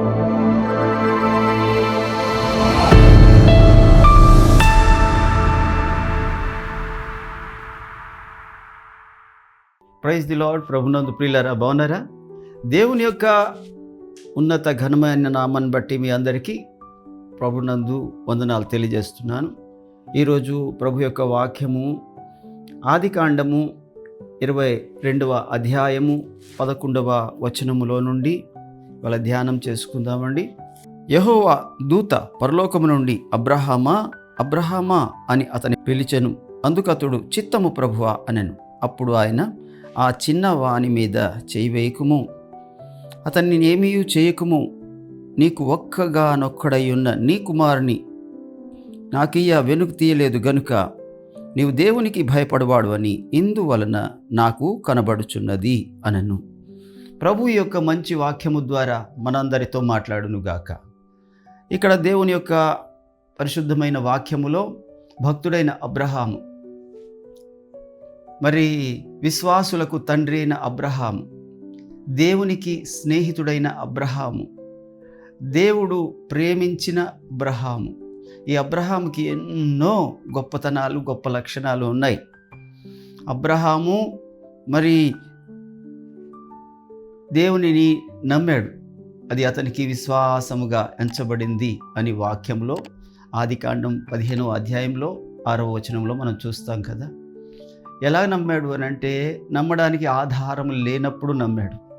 Praise the lord ప్రభునందు ప్రియులరా బాగున్నారా? దేవుని యొక్క ఉన్నత ఘనమైన నామాన్ని బట్టి మీ అందరికీ ప్రభునందు వందనాలు తెలియజేస్తున్నాను. ఈరోజు ప్రభు యొక్క వాక్యము ఆది కాండము ఇరవై రెండవ అధ్యాయము పదకొండవ వచనములో నుండి వాళ్ళ ధ్యానం చేసుకుందామండి. యహోవా దూత పరలోకము నుండి అబ్రహామా అబ్రహామా అని అతని పిలిచెను. అందుకతడు చిత్తము ప్రభువా అనెను. అప్పుడు ఆయన ఆ చిన్న వాని మీద చేయి వేయకుము. అతన్ని ఏమీ చేయకుము. నీకు ఒక్కగానొక్కడై ఉన్న నీ కుమారుని నాకియ్య వెనుక తీయలేదు గనుక నీవు దేవునికి భయపడవాడు అని ఇందువలన నాకు కనబడుచున్నది అనను. ప్రభు యొక్క మంచి వాక్యము ద్వారా మనందరితో మాట్లాడునుగాక. ఇక్కడ దేవుని యొక్క పరిశుద్ధమైన వాక్యములో భక్తుడైన అబ్రహాము మరి విశ్వాసులకు తండ్రి అయిన అబ్రహాము దేవునికి స్నేహితుడైన అబ్రహాము దేవుడు ప్రేమించిన అబ్రహాము. ఈ అబ్రహాముకి ఎన్నో గొప్పతనాలు గొప్ప లక్షణాలు ఉన్నాయి. అబ్రహాము మరి దేవునిని నమ్మాడు. అది అతనికి విశ్వాసముగా ఎంచబడింది అని వాక్యంలో ఆదికాండం పదిహేనో అధ్యాయంలో ఆరో వచనంలో మనం చూస్తాం కదా. ఎలా నమ్మాడు అని అంటే నమ్మడానికి ఆధారం లేనప్పుడు నమ్మాడు.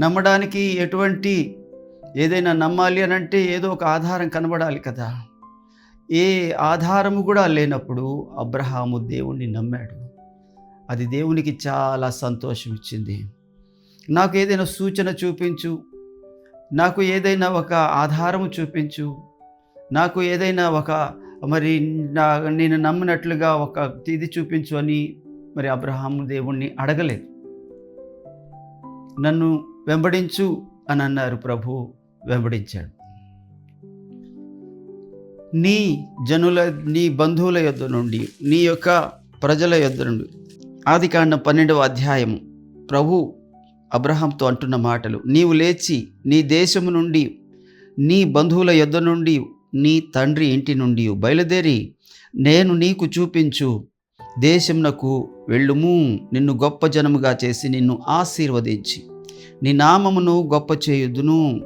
నమ్మడానికి ఎటువంటి ఏదైనా నమ్మాలి అని అంటే ఏదో ఒక ఆధారం కనబడాలి కదా. ఏ ఆధారము కూడా లేనప్పుడు అబ్రహాము దేవుణ్ణి నమ్మాడు. అది దేవునికి చాలా సంతోషం ఇచ్చింది. నాకు ఏదైనా సూచన చూపించు. నాకు ఏదైనా ఒక ఆధారము చూపించు. నాకు ఏదైనా ఒక మరి నా నేను నమ్మినట్లుగా ఒక ఇది చూపించు అని మరి అబ్రహాము దేవుణ్ణి అడగలేదు. నన్ను వెంబడించు అని అన్నారు ప్రభు వెంబడించాడు. నీ జనుల నీ బంధువుల యొద్ద నుండి నీ యొక్క ప్రజల యొద్ద నుండి. ఆది కాండం పన్నెండవ అధ్యాయము. ప్రభు అబ్రహాంతో అంటున్న మాటలు నీవు లేచి నీ దేశము నుండి నీ బంధువుల యొద్ద నుండి నీ తండ్రి ఇంటి నుండి బయలుదేరి నేను నీకు చూపించు దేశమునకు వెళ్ళుము. నిన్ను గొప్ప జనముగా చేసి నిన్ను ఆశీర్వదించి. నీ నామమును గొప్ప చేయుదును.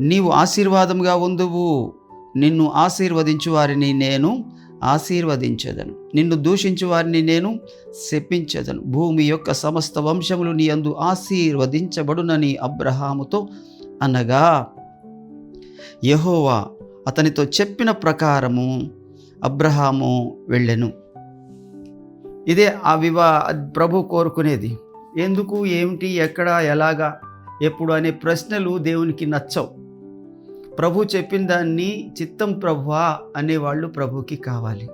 నీవు ఆశీర్వాదముగా ఉందువు. నిన్ను ఆశీర్వదించు వారిని నేను ఆశీర్వదించదను. నిన్ను దూషించు వారిని నేను శపించదను. భూమి యొక్క సమస్త వంశములు నీ అందు ఆశీర్వదించబడునని అబ్రహాముతో అనగా యహోవా అతనితో చెప్పిన ప్రకారము అబ్రహాము వెళ్ళెను. ఇదే ఆ వివా ప్రభు కోరుకునేది. ఎందుకు ఏమిటి ఎక్కడ ఎలాగా ఎప్పుడు అనే ప్రశ్నలు దేవునికి నచ్చవు. ప్రభు చెప్పిన దాన్ని చిత్తం ప్రభువా అనేవాళ్ళు ప్రభుకి కావాలి.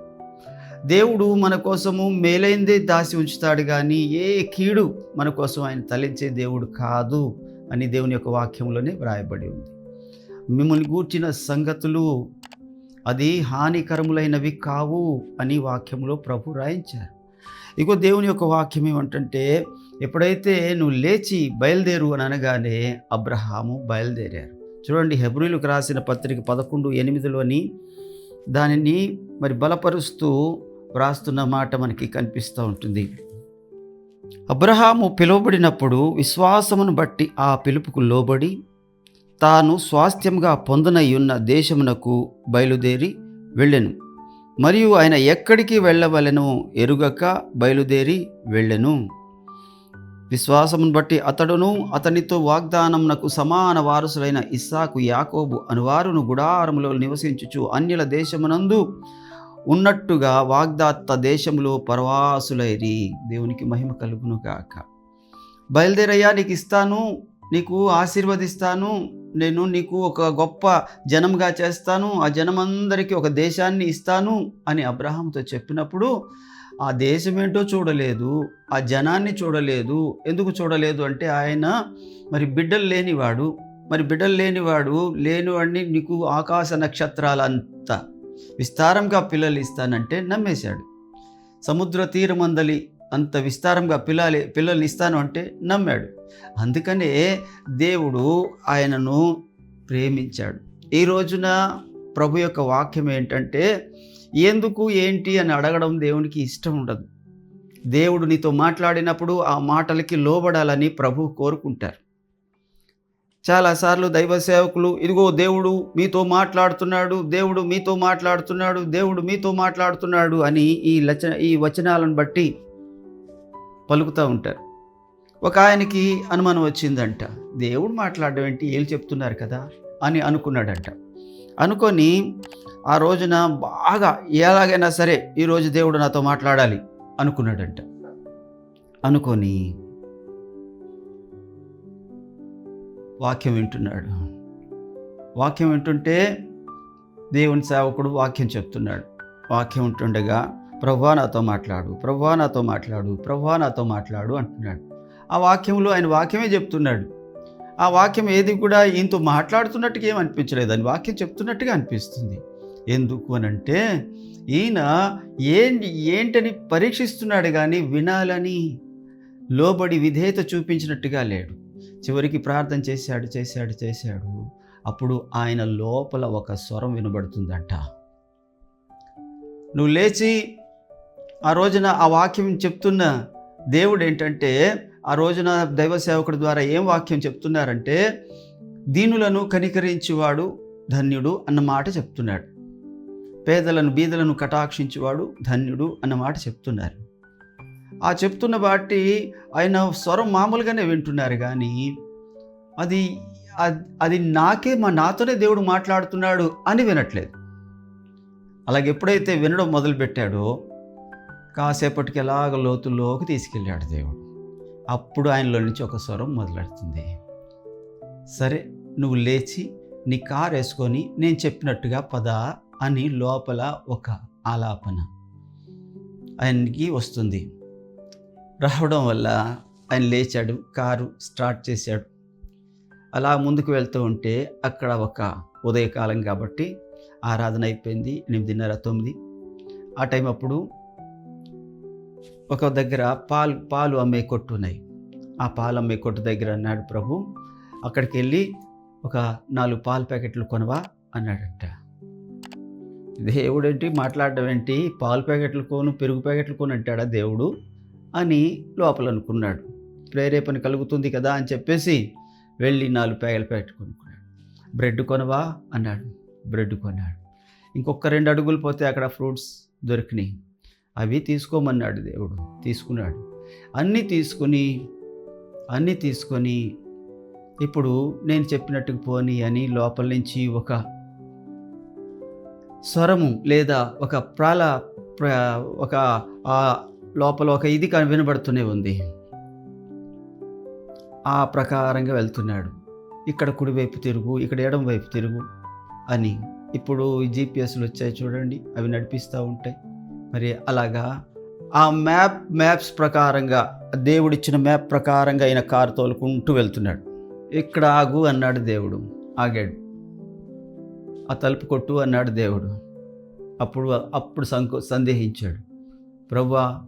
దేవుడు మన కోసము మేలైందే దాసి ఉంచుతాడు కానీ ఏ కీడు మన కోసం ఆయన తలించే దేవుడు కాదు అని దేవుని యొక్క వాక్యంలోనే వ్రాయబడి ఉంది. మిమ్మల్ని గూర్చిన సంగతులు అది హానికరములైనవి కావు అని వాక్యంలో ప్రభు రాయించారు. ఇగో దేవుని యొక్క వాక్యం ఏమంటంటే ఎప్పుడైతే నువ్వు లేచి బయలుదేరు అని అనగానే అబ్రహాము బయలుదేరారు. చూడండి హెబ్రిలకు రాసిన పత్రిక పదకొండు ఎనిమిదిలోని దానిని మరి బలపరుస్తూ వ్రాస్తున్న మాట మనకి కనిపిస్తూ ఉంటుంది. అబ్రహాము పిలువబడినప్పుడు విశ్వాసమును బట్టి ఆ పిలుపుకు లోబడి తాను స్వాస్థ్యంగా పొందనయ్యున్న దేశమునకు బయలుదేరి వెళ్ళెను. మరియు ఆయన ఎక్కడికి వెళ్ళవలెను? ఎరుగక బయలుదేరి వెళ్ళెను. విశ్వాసమును బట్టి అతడును అతనితో వాగ్దానమునకు సమాన వారసులైన ఇస్సాకు యాకోబు అనువారును గుడారములో నివసించుచు అన్యుల దేశమునందు ఉన్నట్టుగా వాగ్దాత్త దేశంలో పరవాసులైరి. దేవునికి మహిమ కలుగును గాక బయలుదేరయ్యా నీకు ఇస్తాను నీకు ఆశీర్వదిస్తాను నేను నీకు ఒక గొప్ప జనంగా చేస్తాను ఆ జనమందరికీ ఒక దేశాన్ని ఇస్తాను అని అబ్రహాంతో చెప్పినప్పుడు ఆ దేశం ఏంటో చూడలేదు ఆ జనాన్ని చూడలేదు. ఎందుకు చూడలేదు అంటే ఆయన మరి బిడ్డలు లేనివాడు మరి బిడ్డలు లేనివాడు లేనివాడిని నీకు ఆకాశ నక్షత్రాలంత విస్తారంగా పిల్లలు ఇస్తానంటే నమ్మేశాడు. సముద్ర తీరమందలి అంత విస్తారంగా పిల్లలు పిల్లల్ని ఇస్తాను అంటే నమ్మాడు. అందుకనే దేవుడు ఆయనను ప్రేమించాడు. ఈ రోజున ప్రభు యొక్క వాక్యం ఏంటంటే ఎందుకు ఏంటి అని అడగడం దేవునికి ఇష్టం ఉండదు. దేవుడు నీతో మాట్లాడినప్పుడు ఆ మాటలకి లోబడాలని ప్రభు కోరుకుంటారు. చాలాసార్లు దైవ సేవకులు ఇదిగో దేవుడు మీతో మాట్లాడుతున్నాడు దేవుడు మీతో మాట్లాడుతున్నాడు దేవుడు మీతో మాట్లాడుతున్నాడు అని ఈ లచ ఈ వచనాలను బట్టి పలుకుతూ ఉంటారు. ఒక ఆయనకి అనుమానం వచ్చిందంట దేవుడు మాట్లాడడం ఏంటి? ఏళ్ళు చెప్తున్నారు కదా? అని అనుకున్నాడంట. అనుకొని ఆ రోజున బాగా ఎలాగైనా సరే ఈరోజు దేవుడు నాతో మాట్లాడాలి అనుకున్నాడంట. అనుకొని వాక్యం వింటున్నాడు. వాక్యం వింటుంటే దేవుని సేవకుడు వాక్యం చెప్తున్నాడు. వాక్యం ఉంటుండగా ప్రభా నాతో మాట్లాడు ప్రభా నాతో మాట్లాడు ప్రభా నాతో మాట్లాడు అంటున్నాడు. ఆ వాక్యంలో ఆయన వాక్యమే చెప్తున్నాడు. ఆ వాక్యం ఏది కూడా ఈయనతో మాట్లాడుతున్నట్టుగా ఏం అనిపించలేదు అని వాక్యం చెప్తున్నట్టుగా అనిపిస్తుంది. ఎందుకు అని అంటే ఈయన ఏంటి ఏంటని పరీక్షిస్తున్నాడు కానీ వినాలని లోబడి విధేయత చూపించినట్టుగా లేడు. చివరికి ప్రార్థన చేశాడు చేశాడు చేశాడు. అప్పుడు ఆయన లోపల ఒక స్వరం వినబడుతుందంట. నువ్వు లేచి ఆ రోజున ఆ వాక్యం చెప్తున్న దేవుడు ఏంటంటే ఆ రోజున దైవ సేవకుడి ద్వారా ఏం వాక్యం చెప్తున్నారంటే దీనులను కనికరించేవాడు ధన్యుడు అన్న మాట చెప్తున్నాడు. పేదలను బీదలను కటాక్షించేవాడు ధన్యుడు అన్న మాట చెప్తున్నారు. ఆ చెప్తున్న బాటి ఆయన స్వరం మామూలుగానే వింటున్నారు కానీ అది అది నాకే మా నాతోనే దేవుడు మాట్లాడుతున్నాడు అని వినట్లేదు. అలాగే ఎప్పుడైతే వినడం మొదలుపెట్టాడో కాసేపటికి ఎలాగ లోతుల్లోకి తీసుకెళ్ళాడు దేవుడు. అప్పుడు ఆయనలో నుంచి ఒక స్వరం మొదలెడుతుంది సరే నువ్వు లేచి నీ కారు వేసుకొని నేను చెప్పినట్టుగా పద అని లోపల ఒక ఆలాపన ఆయనకి వస్తుంది. రావడం వల్ల ఆయన లేచాడు కారు స్టార్ట్ చేశాడు. అలా ముందుకు వెళ్తూ ఉంటే అక్కడ ఒక ఉదయకాలం కాబట్టి ఆరాధన అయిపోయింది ఎనిమిదిన్నర తొమ్మిది. ఆ టైం అప్పుడు ఒక దగ్గర పాలు పాలు అమ్మే కొట్టు ఉన్నాయి. ఆ పాలు అమ్మే కొట్టు దగ్గర అన్నాడు ప్రభు. అక్కడికి వెళ్ళి ఒక నాలుగు పాల ప్యాకెట్లు కొనవా అన్నాడట. దేవుడేంటి మాట్లాడడం ఏంటి? పాలు ప్యాకెట్లు కొను పెరుగు ప్యాకెట్లు కొను అంటాడా దేవుడు? అని లోపల అనుకున్నాడు ప్రేరేపణ కలుగుతుంది కదా అని చెప్పేసి వెళ్ళి నాలుగు ప్యాకెలు ప్యాకెట్ కొనుక్కున్నాడు. బ్రెడ్ కొనవా అన్నాడు. బ్రెడ్ కొన్నాడు. ఇంకొక రెండు అడుగులు పోతే అక్కడ ఫ్రూట్స్ దొరికినాయి. అవి తీసుకోమన్నాడు దేవుడు తీసుకున్నాడు. అన్నీ తీసుకుని అన్నీ తీసుకొని ఇప్పుడు నేను చెప్పినట్టుకు పోని అని లోపల నుంచి ఒక స్వరము లేదా ఒక ప్రాల ఒక ఆ లోపల ఒక ఇది వినబడుతూనే ఉంది. ఆ ప్రకారంగా వెళ్తున్నాడు. ఇక్కడ కుడివైపు తిరుగు ఇక్కడ ఎడం వైపు తిరుగు అని. ఇప్పుడు ఈ జీపీఎస్లు వచ్చాయి చూడండి అవి నడిపిస్తూ ఉంటాయి. మరి అలాగా ఆ మ్యాప్ మ్యాప్స్ ప్రకారంగా దేవుడిచ్చిన మ్యాప్ ప్రకారంగా ఆయన కారు తోలుకుంటూ వెళ్తున్నాడు. ఇక్కడ ఆగు అన్నాడు దేవుడు. ఆగాడు. ఆ తలుపు కొట్టు అన్నాడు దేవుడు. అప్పుడు అప్పుడు సంకో సందేహించాడు. ప్రవ్వా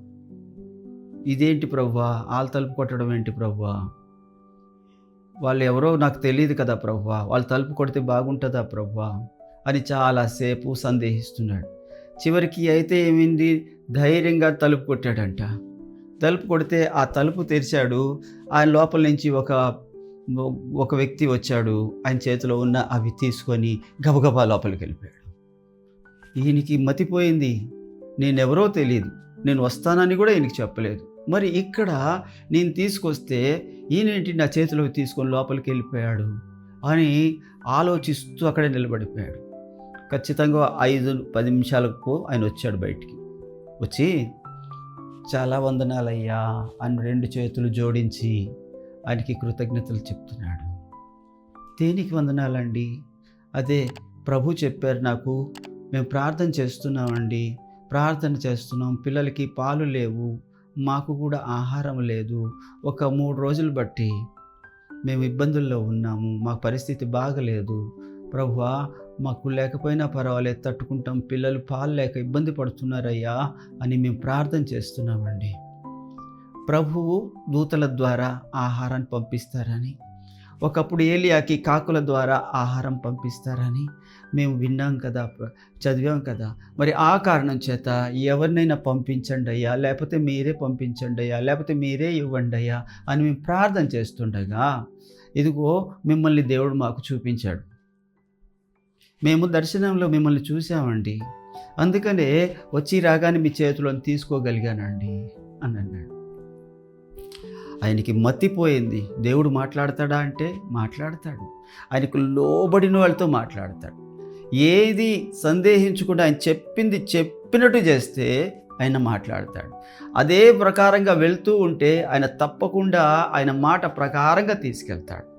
ఇదేంటి ప్రవ్వా? ఆళ్ళ తలుపు కొట్టడం ఏంటి ప్రవ్వా? వాళ్ళు ఎవరో నాకు తెలియదు కదా ప్రవ్వా? వాళ్ళు తలుపు కొడితే బాగుంటుందా ప్రవ్వా? అని చాలాసేపు సందేహిస్తున్నాడు. చివరికి అయితే ఏమైంది? ధైర్యంగా తలుపు కొట్టాడంట. తలుపు కొడితే ఆ తలుపు తెరిచాడు. ఆయన లోపల నుంచి ఒక ఒక వ్యక్తి వచ్చాడు. ఆయన చేతిలో ఉన్న అవి తీసుకొని గబగబా లోపలికి వెళ్ళిపోయాడు. ఈయనకి మతిపోయింది. నేనెవరో తెలియదు నేను వస్తానని కూడా ఈయనకి చెప్పలేదు. మరి ఇక్కడ నేను తీసుకొస్తే ఈయనేంటి నా చేతిలోకి తీసుకొని లోపలికి వెళ్ళిపోయాడు అని ఆలోచిస్తూ అక్కడే నిలబడిపోయాడు. ఖచ్చితంగా ఐదు పది నిమిషాలకు ఆయన వచ్చాడు బయటికి. వచ్చి చాలా వందనాలయ్యా అని రెండు చేతులు జోడించి ఆయనకి కృతజ్ఞతలు చెప్తున్నాడు. దేనికి వందనాలండి? అదే ప్రభు చెప్పారు నాకు మేము ప్రార్థన చేస్తున్నామండి ప్రార్థన చేస్తున్నాం పిల్లలకి పాలు లేవు మాకు కూడా ఆహారం లేదు ఒక మూడు రోజులు బట్టి మేము ఇబ్బందుల్లో ఉన్నాము మా పరిస్థితి బాగలేదు. ప్రభువా మాకు లేకపోయినా పర్వాలేదు తట్టుకుంటాం. పిల్లలు పాలు లేక ఇబ్బంది పడుతున్నారయ్యా అని మేము ప్రార్థన చేస్తున్నామండి. ప్రభువు దూతల ద్వారా ఆహారాన్ని పంపిస్తారని ఒకప్పుడు ఏలియాకి కాకుల ద్వారా ఆహారం పంపిస్తారని మేము విన్నాం కదా చదివాం కదా. మరి ఆ కారణం చేత ఎవరినైనా పంపించండి అయ్యా లేకపోతే మీరే పంపించండి అయ్యా లేకపోతే మీరే ఇవ్వండి అయ్యా అని మేము ప్రార్థన చేస్తుండగా ఇదిగో మిమ్మల్ని దేవుడు మాకు చూపించాడు. మేము దర్శనంలో మిమ్మల్ని చూసామండి అందుకనే వచ్చి రాగానే మీ చేతులను తీసుకోగలిగానండి అని అన్నాడు. ఆయనకి మతిపోయింది దేవుడు మాట్లాడతాడా అంటే మాట్లాడతాడు. ఆయనకు లోబడిన వాళ్ళతో మాట్లాడతాడు. ఏది సందేహించకుండా ఆయన చెప్పింది చెప్పినట్టు చేస్తే ఆయన మాట్లాడతాడు. అదే ప్రకారంగా వెళ్తూ ఉంటే ఆయన తప్పకుండా ఆయన మాట ప్రకారంగా తీసుకెళ్తాడు.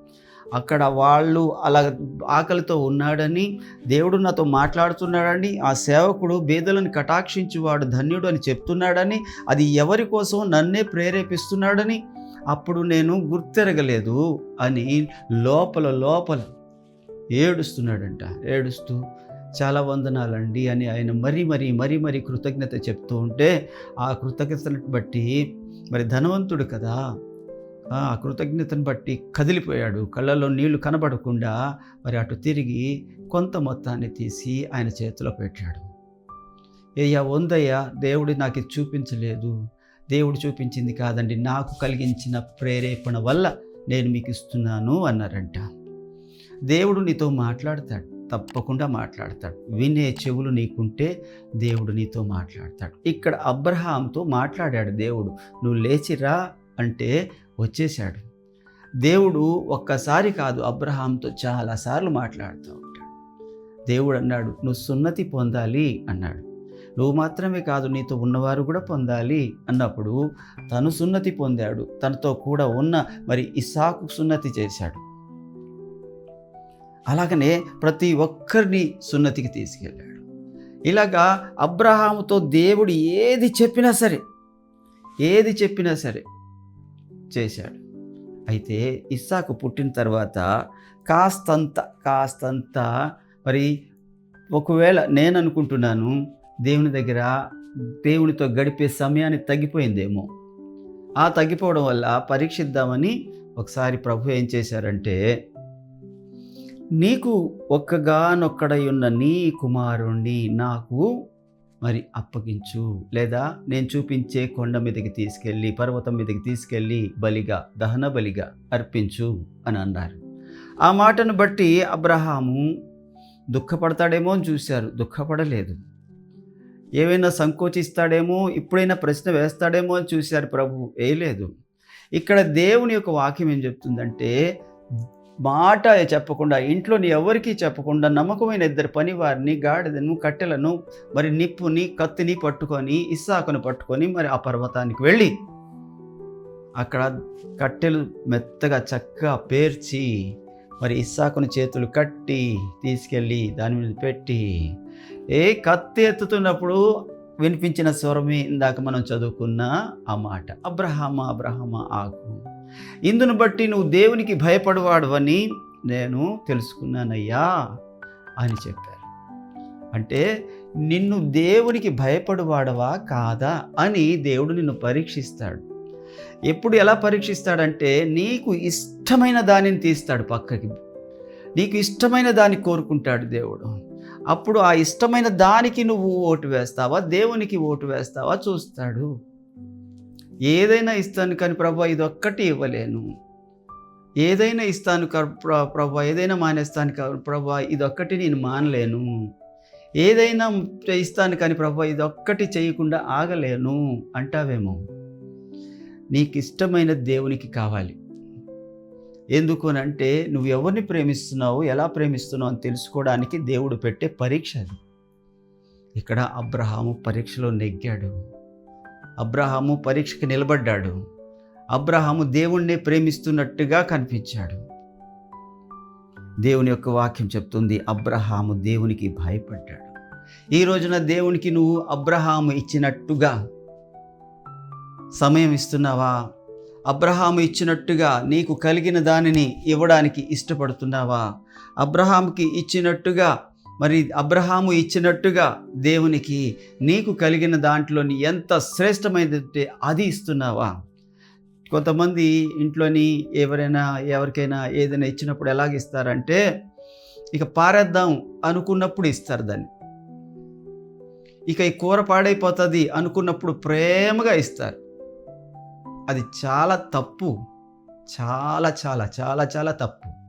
అక్కడ వాళ్ళు అలా ఆకలితో ఉన్నాడని దేవుడు నాతో మాట్లాడుతున్నాడని ఆ సేవకుడు బీదలను కటాక్షించి వాడు ధన్యుడు అని చెప్తున్నాడని అది ఎవరి కోసం నన్నే ప్రేరేపిస్తున్నాడని అప్పుడు నేను గుర్తెరగలేదు అని లోపల లోపల ఏడుస్తున్నాడంట. ఏడుస్తూ చాలా వందనాలండి అని ఆయన మరీ మరీ మరీ మరీ కృతజ్ఞత చెప్తూ ఉంటే ఆ కృతజ్ఞతను బట్టి మరి ధనవంతుడు కదా? ఆ కృతజ్ఞతను బట్టి కదిలిపోయాడు. కళ్ళలో నీళ్ళు కనబడకుండా మరి అటు తిరిగి కొంత మొత్తాన్ని తీసి ఆయన చేతిలో పెట్టాడు. ఏయ్యా ఉందయ్యా దేవుడు నాకు ఇది చూపించలేదు. దేవుడు చూపించింది కాదండి నాకు కలిగించిన ప్రేరేపణ వల్ల నేను మీకు ఇస్తున్నాను అన్నారంట. దేవుడు నీతో మాట్లాడతాడు తప్పకుండా మాట్లాడతాడు. వినే చెవులు నీకుంటే దేవుడు నీతో మాట్లాడతాడు. ఇక్కడ అబ్రహాంతో మాట్లాడాడు దేవుడు నువ్వు లేచిరా అంటే వచ్చేశాడు. దేవుడు ఒక్కసారి కాదు అబ్రహాంతో చాలాసార్లు మాట్లాడుతూ ఉంటాడు. దేవుడు అన్నాడు నువ్వు సున్నతి పొందాలి అన్నాడు. నువ్వు మాత్రమే కాదు నీతో ఉన్నవారు కూడా పొందాలి అన్నప్పుడు తను సున్నతి పొందాడు. తనతో కూడా ఉన్న మరి ఇసాకు సున్నతి చేశాడు. అలాగనే ప్రతి ఒక్కరిని సున్నతికి తీసుకెళ్ళాడు. ఇలాగా అబ్రహాముతో దేవుడు ఏది చెప్పినా సరే ఏది చెప్పినా సరే చేశాడు. అయితే ఇస్సాకు పుట్టిన తర్వాత కాస్తంత కాస్తంత మరి ఒకవేళ నేను అనుకుంటున్నాను దేవుని దగ్గర దేవునితో గడిపే సమయాన్ని తగ్గిపోయిందేమో. ఆ తగ్గిపోవడం వల్ల పరీక్షిద్దామని ఒకసారి ప్రభు ఏం చేశారంటే నీకు ఒక్కగానొక్కడై ఉన్న నీ కుమారుణ్ణి నాకు మరి అప్పగించు. లేదా నేను చూపించే కొండ మీదకి తీసుకెళ్ళి పర్వతం మీదకి తీసుకెళ్ళి బలిగా దహన బలిగా అర్పించు అని అన్నారు. ఆ మాటను బట్టి అబ్రహాము దుఃఖపడతాడేమో అని చూశారు. దుఃఖపడలేదు. ఏవైనా సంకోచిస్తాడేమో ఇప్పుడైనా ప్రశ్న వేస్తాడేమో అని చూశారు ప్రభు. వేయలేదు ఇక్కడ దేవుని యొక్క వాక్యం ఏం చెప్తుందంటే మాట చెప్పకుండా ఇంట్లోని ఎవరికీ చెప్పకుండా నమ్మకమైన ఇద్దరు పనివారిని గాడిదను కట్టెలను మరి నిప్పుని కత్తిని పట్టుకొని ఇస్సాకును పట్టుకొని మరి ఆ పర్వతానికి వెళ్ళి అక్కడ కట్టెలు మెత్తగా చక్కగా పేర్చి మరి ఇస్సాకుని చేతులు కట్టి తీసుకెళ్ళి దాని మీద పెట్టి ఏ కత్తి ఎత్తుతున్నప్పుడు వినిపించిన స్వరమే ఇందాక మనం చదువుకున్న ఆ మాట. అబ్రహమ అబ్రహమ ఆకు ఇందును బట్టి నువ్వు దేవునికి భయపడవాడు నేను తెలుసుకున్నానయ్యా అని చెప్పారు. అంటే నిన్ను దేవునికి భయపడవాడవా కాదా అని దేవుడు నిన్ను పరీక్షిస్తాడు. ఎప్పుడు ఎలా పరీక్షిస్తాడంటే నీకు ఇష్టమైన దానిని తీస్తాడు పక్కకి. నీకు ఇష్టమైన దాన్ని కోరుకుంటాడు దేవుడు. అప్పుడు ఆ ఇష్టమైన దానికి నువ్వు ఓటు వేస్తావా? దేవునికి ఓటు వేస్తావా? చూస్తాడు. ఏదైనా ఇస్తాను కానీ ప్రభా ఇదొక్కటి ఇవ్వలేను. ఏదైనా ఇస్తాను ప్రభా ఏదైనా మానేస్తాను కా- ప్రభా ఒక్కటి నేను మానలేను. ఏదైనా ఇస్తాను కానీ ప్రభా ఇదొక్కటి చేయకుండా ఆగలేను అంటావేమో. నీకు ఇష్టమైన దేవునికి కావాలి. ఎందుకు అని అంటే నువ్వు ఎవరిని ప్రేమిస్తున్నావు ఎలా ప్రేమిస్తున్నావు అని తెలుసుకోవడానికి దేవుడు పెట్టే పరీక్ష అది. ఇక్కడ అబ్రహాము పరీక్షలో నెగ్గాడు. అబ్రహాము పరీక్షకి నిలబడ్డాడు. అబ్రహాము దేవుణ్ణి ప్రేమిస్తున్నట్టుగా కనిపించాడు. దేవుని యొక్క వాక్యం చెప్తుంది అబ్రహాము దేవునికి భయపడ్డాడు. ఈ రోజున దేవునికి నువ్వు అబ్రహాము ఇచ్చినట్టుగా సమయం ఇస్తున్నావా? అబ్రహాము ఇచ్చినట్టుగా నీకు కలిగిన దానిని ఇవ్వడానికి ఇష్టపడుతున్నావా? అబ్రహాముకి ఇచ్చినట్టుగా మరి అబ్రహాము ఇచ్చినట్టుగా దేవునికి నీకు కలిగిన దాంట్లోని ఎంత శ్రేష్టమైనదంటే అది ఇస్తున్నావా? కొంతమంది ఇంట్లోని ఎవరైనా ఎవరికైనా ఏదైనా ఇచ్చినప్పుడు ఎలాగ ఇస్తారంటే ఇక పారేద్దాం అనుకున్నప్పుడు ఇస్తారు దాన్ని. ఇక ఈ కూర పాడైపోతుంది అనుకున్నప్పుడు ప్రేమగా ఇస్తారు. అది చాలా తప్పు. చాలా చాలా చాలా చాలా తప్పు.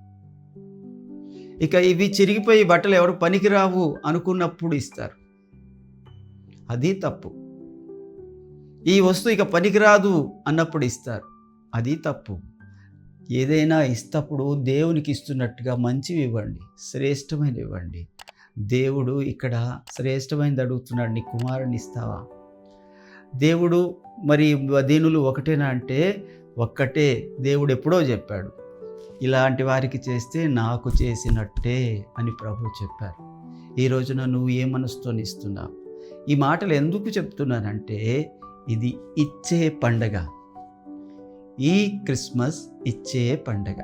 ఇక ఇవి చిరిగిపోయి బట్టలు ఎవరు పనికిరావు అనుకున్నప్పుడు ఇస్తారు. అది తప్పు. ఈ వస్తువు ఇక పనికిరాదు అన్నప్పుడు ఇస్తారు. అది తప్పు. ఏదైనా ఇస్తప్పుడు దేవునికి ఇస్తున్నట్టుగా మంచివి ఇవ్వండి. శ్రేష్టమైనవి ఇవ్వండి. దేవుడు ఇక్కడ శ్రేష్టమైనది అడుగుతున్నాడు. నీ కుమారుని ఇస్తావా? దేవుడు మరి దీనులు ఒకటేనా అంటే ఒక్కటే దేవుడు ఎప్పుడో చెప్పాడు. ఇలాంటి వారికి చేస్తే నాకు చేసినట్టే అని ప్రభు చెప్పారు. ఈ రోజున నువ్వు ఏ మనసుతో ఇస్తున్నావు ఈ మాటలు ఎందుకు చెప్తున్నానంటే ఇది ఇచ్చే పండగ. ఈ క్రిస్మస్ ఇచ్చే పండగ.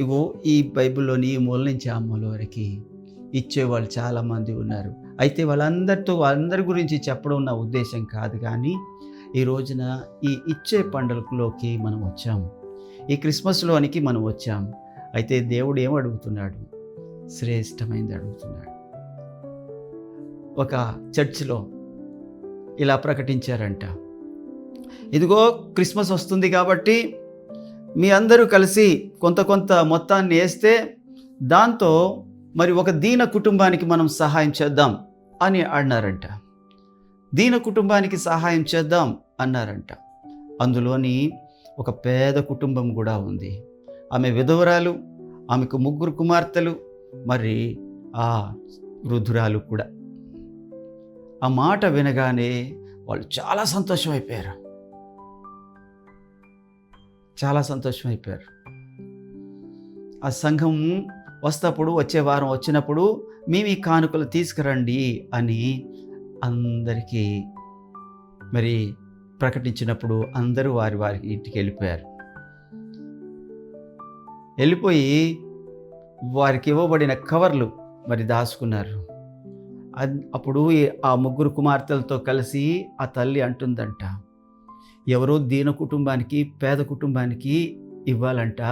ఇగో ఈ బైబిల్లోని ఈ మూల నుంచి ఆ మూల వరకు ఇచ్చేవాళ్ళు చాలామంది ఉన్నారు. అయితే వాళ్ళందరితో వాళ్ళందరి గురించి చెప్పడం నా ఉద్దేశం కాదు కానీ ఈ రోజున ఈ ఇచ్చే పండుగలోకి మనం వచ్చాము. ఈ క్రిస్మస్లోనికి మనం వచ్చాం అయితే దేవుడు ఏం అడుగుతున్నాడు? శ్రేష్టమైనది అడుగుతున్నాడు. ఒక చర్చిలో ఇలా ప్రకటించారంట. ఇదిగో క్రిస్మస్ వస్తుంది కాబట్టి మీ అందరూ కలిసి కొంత కొంత మొత్తాన్ని వేస్తే దాంతో మరి ఒక దీన కుటుంబానికి మనం సహాయం చేద్దాం అని అన్నారంట. దీన కుటుంబానికి సహాయం చేద్దాం అన్నారంట. అందులోని ఒక పేద కుటుంబం కూడా ఉంది. ఆమె విధవరాలు ఆమెకు ముగ్గురు కుమార్తెలు మరి ఆ వృద్ధురాలు కూడా. ఆ మాట వినగానే వాళ్ళు చాలా సంతోషం అయిపోయారు చాలా సంతోషం అయిపోయారు ఆ సంఘం వస్తప్పుడు వచ్చే వారం వచ్చినప్పుడు మేము ఈ కానుకలు తీసుకురండి అని అందరికీ మరి ప్రకటించినప్పుడు అందరూ వారి వారి ఇంటికి వెళ్ళిపోయారు. వెళ్ళిపోయి వారికి ఇవ్వబడిన కవర్లు మరి దాచుకున్నారు. అప్పుడు ఆ ముగ్గురు కుమార్తెలతో కలిసి ఆ తల్లి అంటుందంట ఎవరో దీన కుటుంబానికి పేద కుటుంబానికి ఇవ్వాలంట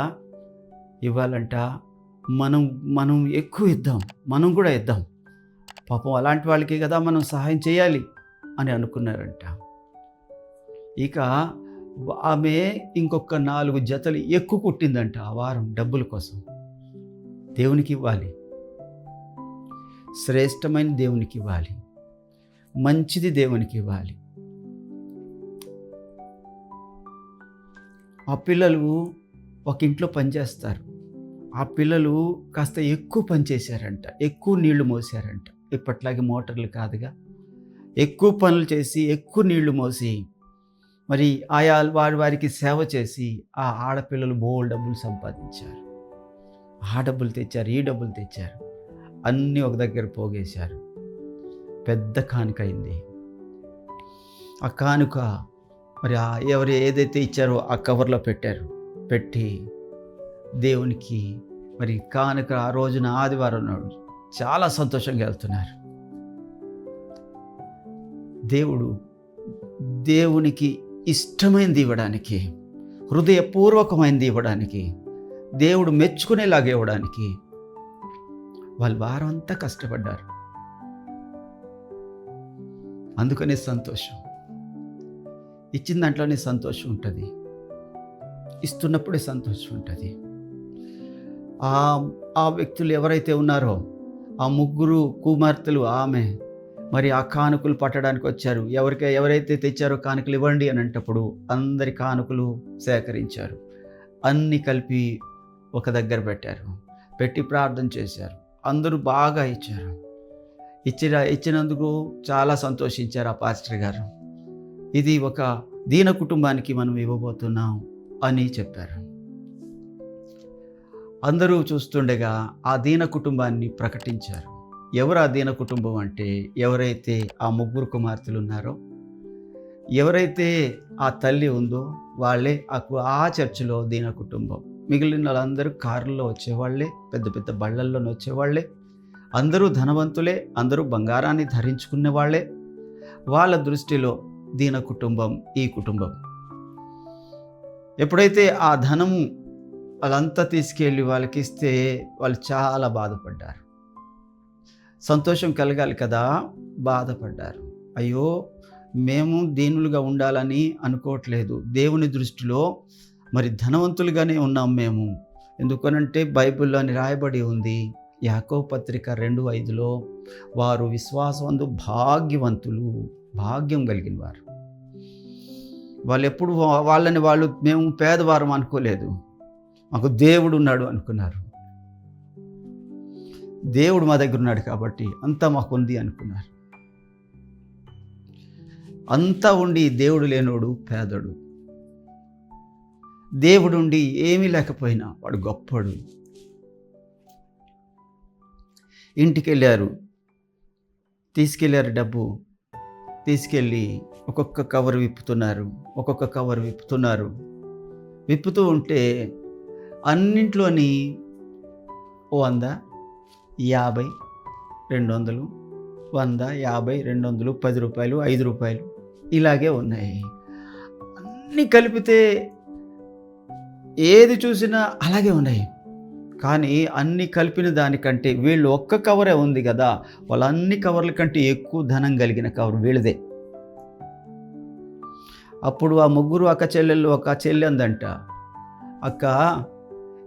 ఇవ్వాలంట మనం మనం ఎక్కువ ఇద్దాం మనం కూడా ఇద్దాం. పాపం అలాంటి వాళ్ళకి కదా మనం సహాయం చేయాలి అని అనుకున్నారంట. ఇక ఆమె ఇంకొక నాలుగు జతలు ఎక్కువ కుట్టిందంట ఆ వారం డబ్బుల కోసం. దేవునికి ఇవ్వాలి. శ్రేష్టమైన దేవునికి ఇవ్వాలి. మంచిది దేవునికి ఇవ్వాలి. ఆ పిల్లలు ఒక ఇంట్లో పనిచేస్తారు ఆ పిల్లలు కాస్త ఎక్కువ పని చేశారంట. ఎక్కువ నీళ్ళు మోసారంట. ఇప్పట్లాగే మోటార్లు కాదుగా. ఎక్కువ పనులు చేసి ఎక్కువ నీళ్ళు మోసి మరి ఆయా వారి వారికి సేవ చేసి ఆ ఆడపిల్లలు బోల్ డబ్బులు సంపాదించారు. ఆ డబ్బులు తెచ్చారు ఈ డబ్బులు తెచ్చారు. అన్నీ ఒక దగ్గర పోగేశారు. పెద్ద కానుక అయింది. ఆ కానుక మరి ఆ ఎవరు ఏదైతే ఇచ్చారో ఆ కవర్లో పెట్టారు. పెట్టి దేవునికి మరి కానుక ఆ రోజున ఆదివారం నాడు చాలా సంతోషంగా వెళ్తున్నారు. దేవుడు దేవునికి ఇష్టమైనది ఇవ్వడానికి హృదయపూర్వకమైనది ఇవ్వడానికి దేవుడు మెచ్చుకునేలాగా ఇవ్వడానికి వాళ్ళు వారం అంతా కష్టపడ్డారు. అందుకనే సంతోషం. ఇచ్చిన దాంట్లోనే సంతోషం ఉంటుంది. ఇస్తున్నప్పుడే సంతోషం ఉంటుంది. ఆ ఆ వ్యక్తులు ఎవరైతే ఉన్నారో ఆ ముగ్గురు కుమార్తెలు ఆమె మరి ఆ కానుకలు పట్టడానికి వచ్చారు. ఎవరికి ఎవరైతే తెచ్చారో కానుకలు ఇవ్వండి అని అంటప్పుడు అందరి కానుకలు సేకరించారు. అన్ని కలిపి ఒక దగ్గర పెట్టారు. పెట్టి ప్రార్థన చేశారు. అందరూ బాగా ఇచ్చారు. ఇచ్చిన ఇచ్చినందుకు చాలా సంతోషించారు ఆ పాస్టర్ గారు. ఇది ఒక దీన కుటుంబానికి మనం ఇవ్వబోతున్నాం అని చెప్పారు. అందరూ చూస్తుండగా ఆ దీన కుటుంబాన్ని ప్రకటించారు. ఎవరు ఆ దీన కుటుంబం అంటే ఎవరైతే ఆ ముగ్గురు కుమార్తెలు ఉన్నారో ఎవరైతే ఆ తల్లి ఉందో వాళ్ళే ఆ కు- ఆ చర్చిలో దీన కుటుంబం. మిగిలిన వాళ్ళందరూ కారుల్లో వచ్చేవాళ్ళే పెద్ద పెద్ద బళ్ళల్లోనే వచ్చేవాళ్ళే. అందరూ ధనవంతులే అందరూ బంగారాన్ని ధరించుకునే వాళ్ళే. వాళ్ళ దృష్టిలో దీన కుటుంబం ఈ కుటుంబం. ఎప్పుడైతే ఆ ధనము వాళ్ళంతా తీసుకెళ్ళి వాళ్ళకి ఇస్తే వాళ్ళు చాలా బాధపడ్డారు. సంతోషం కలగాలి కదా? బాధపడ్డారు. అయ్యో మేము దీనులుగా ఉండాలని అనుకోవట్లేదు. దేవుని దృష్టిలో మరి ధనవంతులుగానే ఉన్నాం మేము. ఎందుకనంటే బైబిల్లో అని రాయబడి ఉంది యాకో పత్రిక రెండు ఐదులో వారు విశ్వాసవంతు భాగ్యవంతులు భాగ్యం కలిగిన వారు. వాళ్ళు ఎప్పుడు వాళ్ళని వాళ్ళు మేము పేదవారం అనుకోలేదు. మాకు దేవుడు ఉన్నాడు అనుకున్నారు. దేవుడు మా దగ్గర ఉన్నాడు కాబట్టి అంతా మాకు ఉంది అనుకున్నారు. అంతా ఉండి దేవుడు లేనోడు పేదడు. దేవుడుండి ఏమీ లేకపోయినా వాడు గొప్పడు. ఇంటికి వెళ్ళారు తీసుకెళ్ళారు డబ్బు. తీసుకెళ్ళి ఒక్కొక్క కవర్ విప్పుతున్నారు. ఒక్కొక్క కవర్ విప్పుతున్నారు. విప్పుతూ ఉంటే అన్నింట్లోని ఓ అందా యాభై రెండు వందలు వంద యాభై రెండు వందలు పది రూపాయలు ఐదు రూపాయలు ఇలాగే ఉన్నాయి. అన్నీ కలిపితే ఏది చూసినా అలాగే ఉన్నాయి. కానీ అన్ని కలిపిన దానికంటే వీళ్ళు ఒక్క కవరే ఉంది కదా వాళ్ళ అన్ని కవర్ల కంటే ఎక్కువ ధనం కలిగిన కవర్ వీళ్ళదే. అప్పుడు ఆ ముగ్గురు అక్క చెల్లెళ్ళు ఒక చెల్లి అందంట అక్క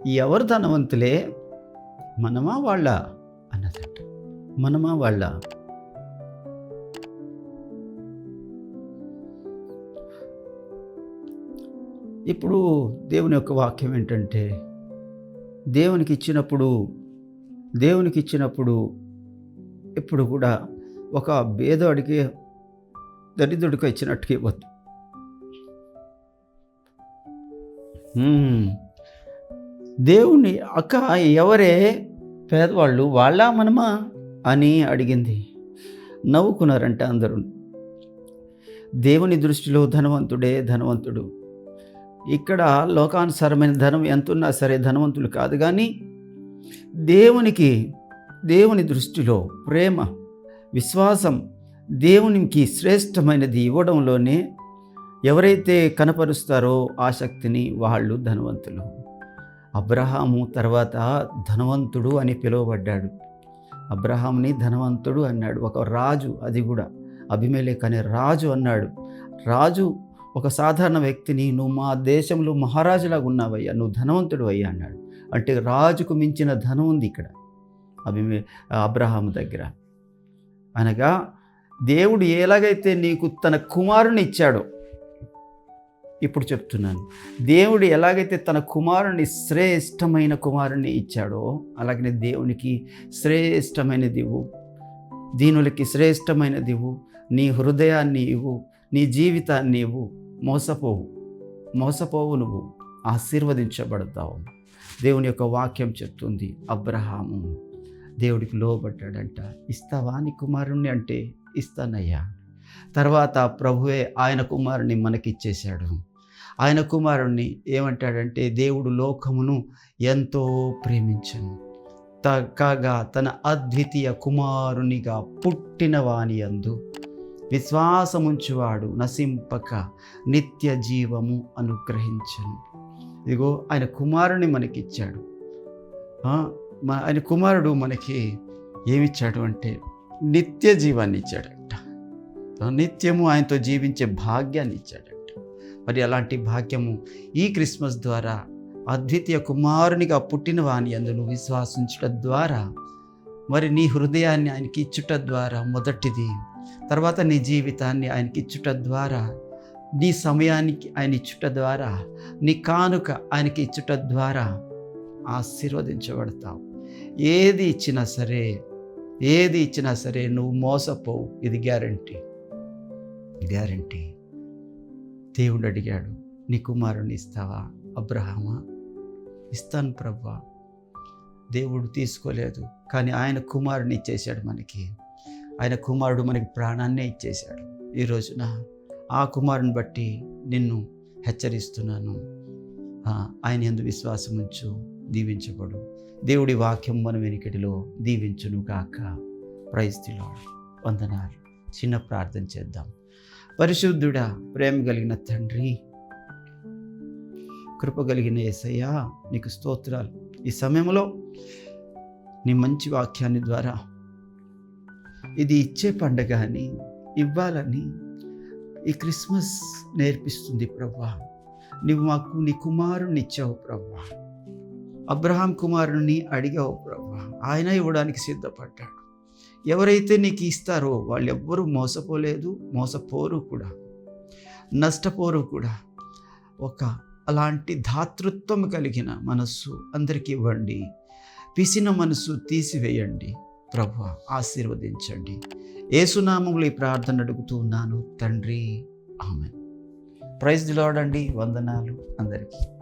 ఎవరు ధనవంతులే? మనమా వాళ్ళ? మనమా వాళ్ళ? ఇప్పుడు దేవుని యొక్క వాక్యం ఏంటంటే దేవునికి ఇచ్చినప్పుడు దేవునికి ఇచ్చినప్పుడు ఎప్పుడు కూడా ఒక భేదవాడికి దరిద్రుడికి ఇచ్చినట్టుగా ఇవ్వద్దు. హ్మ్. దేవుని అక్క ఎవరే? పేదవాళ్ళు వాళ్ళ మనమా? అని అడిగింది. నవ్వుకున్నారంట అందరూ. దేవుని దృష్టిలో ధనవంతుడే ధనవంతుడు. ఇక్కడ లోకానుసారమైన ధనం ఎంతున్నా సరే ధనవంతులు కాదు కానీ దేవునికి దేవుని దృష్టిలో ప్రేమ విశ్వాసం దేవునికి శ్రేష్టమైనది ఇవ్వడంలోనే ఎవరైతే కనపరుస్తారో ఆ శక్తిని వాళ్ళు ధనవంతులు. అబ్రహాము తర్వాత ధనవంతుడు అని పిలువబడ్డాడు. అబ్రహాంని ధనవంతుడు అన్నాడు. ఒక రాజు అది కూడా అభిమేలేక్ అనే రాజు అన్నాడు. రాజు ఒక సాధారణ వ్యక్తిని నువ్వు మా దేశంలో మహారాజులాగా ఉన్నావయ్యా నువ్వు ధనవంతుడు అయ్యా అన్నాడు. అంటే రాజుకు మించిన ధనం ఉంది ఇక్కడ అభిమే అబ్రహాము దగ్గర. అనగా దేవుడు ఎలాగైతే నీకు తన కుమారుని ఇచ్చాడో ఇప్పుడు చెప్తున్నాను. దేవుడు ఎలాగైతే తన కుమారుని శ్రేష్టమైన కుమారుని ఇచ్చాడో అలాగనే దేవునికి శ్రేష్టమైనది ఇవ్వు దీనులకి శ్రేష్టమైనది ఇవ్వు నీ హృదయాన్ని ఇవ్వు నీ జీవితాన్ని ఇవ్వు మోసపోవు మోసపోవు నువ్వు ఆశీర్వదించబడతావు. దేవుని యొక్క వాక్యం చెప్తుంది అబ్రహాము. దేవుడికి లోబడ్డాడంట ఇస్తావా నీ కుమారుణ్ణి? అంటే ఇస్తానయ్యా. తర్వాత ప్రభువే ఆయన కుమారుని మనకిచ్చేశాడు. ఆయన కుమారుణ్ణి ఏమంటాడంటే దేవుడు లోకమును ఎంతో ప్రేమించను. త- కాగా తన అద్వితీయ కుమారునిగా పుట్టిన వాని అందు విశ్వాసముంచువాడు నశింపక నిత్య జీవము అనుగ్రహించను. ఇదిగో ఆయన కుమారుని మనకిచ్చాడు. ఆ, ఆయన కుమారుడు మనకి ఏమిచ్చాడు అంటే నిత్య జీవాన్ని ఇచ్చాడంట నిత్యము ఆయనతో జీవించే భాగ్యాన్ని ఇచ్చాడంట. మరి అలాంటి భాగ్యము ఈ క్రిస్మస్ ద్వారా అద్వితీయ కుమారునిగా పుట్టిన వాని అందులో విశ్వాసించుట ద్వారా మరి నీ హృదయాన్ని ఆయనకి ఇచ్చుట ద్వారా మొదటిది. తర్వాత నీ జీవితాన్ని ఆయనకి ఇచ్చుట ద్వారా నీ సమయానికి ఆయన ఇచ్చుట ద్వారా నీ కానుక ఆయనకి ఇచ్చుట ద్వారా ఆశీర్వదించబడతావు. ఏది ఇచ్చినా సరే ఏది ఇచ్చినా సరే నువ్వు మోసపోవు. ఇది గ్యారంటీ. గ్యారంటీ దేవుడు అడిగాడు నీ కుమారుని ఇస్తావా అబ్రహామా? ఇస్తాను ప్రభా దేవుడు తీసుకోలేదు కానీ ఆయన కుమారుని ఇచ్చేశాడు మనకి. ఆయన కుమారుడు మనకి ప్రాణాన్నే ఇచ్చేశాడు. ఈ రోజున ఆ కుమారుని బట్టి నిన్ను హెచ్చరిస్తున్నాను. ఆయన ఎందు విశ్వాసం ఉంచు దీవించబడు. దేవుడి వాక్యం మన వెనుకటిలో దీవించును గాక ప్రైస్తులో వందనాలు. చిన్న ప్రార్థన చేద్దాం. పరిశుద్ధుడా ప్రేమ కలిగిన తండ్రి. కృప కలిగిన ఏసయ్యా నీకు స్తోత్రాలు. ఈ సమయంలో నీ మంచి వాక్యాన్ని ద్వారా ఇది ఇచ్చే పండగ అని ఇవ్వాలని ఈ క్రిస్మస్ నేర్పిస్తుంది ప్రభా. నువ్వు మాకు నీ కుమారుని ఇచ్చావు ప్రభా. అబ్రహాం కుమారుని అడిగావు ప్రభా. ఆయన ఇవ్వడానికి సిద్ధపడ్డాడు. ఎవరైతే నీకు ఇస్తారో వాళ్ళు ఎవ్వరూ మోసపోలేదు మోసపోరు కూడా. నష్టపోరు కూడా. ఒక అలాంటి ధాతృత్వం కలిగిన మనస్సు అందరికీ ఇవ్వండి. పిసిన మనసు తీసివేయండి. ప్రభు ఆశీర్వదించండి. ఏసునామంలో ఈ ప్రార్థన అడుగుతూ ఉన్నాను. తండ్రి ఆమె ప్రైజ్ లాడండి వందనాలు అందరికీ.